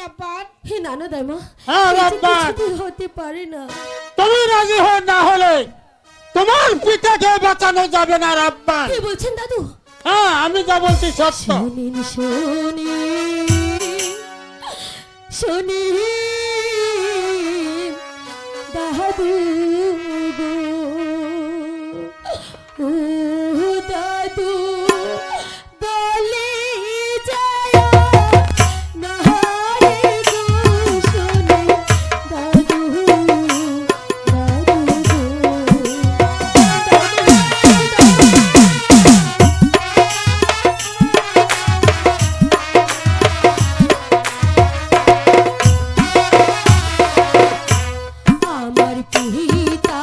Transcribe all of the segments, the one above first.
রাব্বান। হে নানা দাইমা হ্যাঁ, রাব্বান। হতে পারে না। তুমি রাজি হয়ে না হলে তোমার পিতাকে বাঁচানো যাবে না রাব্বান। কি বলছেন দাদু? হ্যাঁ আমি যা বলছি সত্য। শোনেন শুনি শোনে দাদু পিতা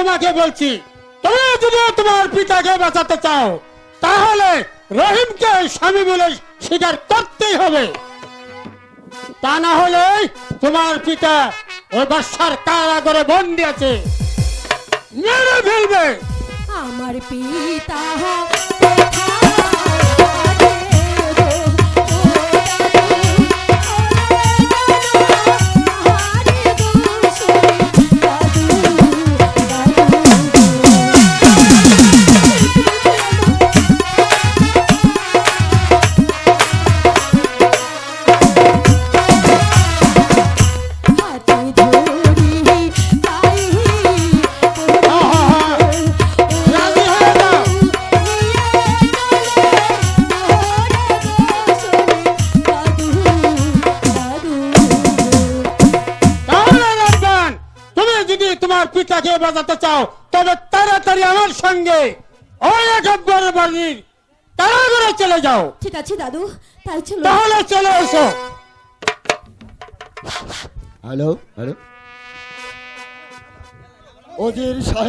তোমাকে বলছি তুমি যদি তোমার পিতাকে বাঁচাতে চাও, তাহলে রহিমকে স্বামী বলে স্বীকার করতেই হবে। তা না হলে তোমার পিতা ওই বাসার কারাগারে বন্দি আছে। মেরে ফেলবে। আমার পিতা তোমার পিতাকে বাঁচাতে চাও তবে তাড়াতাড়ি আমার সঙ্গে। ওই একবার বাড়ির তাড়াতাড়ি চলে যাও। ঠিক আছে দাদু। তাই চলো। তাহলে চলে এসো। Hello hello. ওজির সাহেব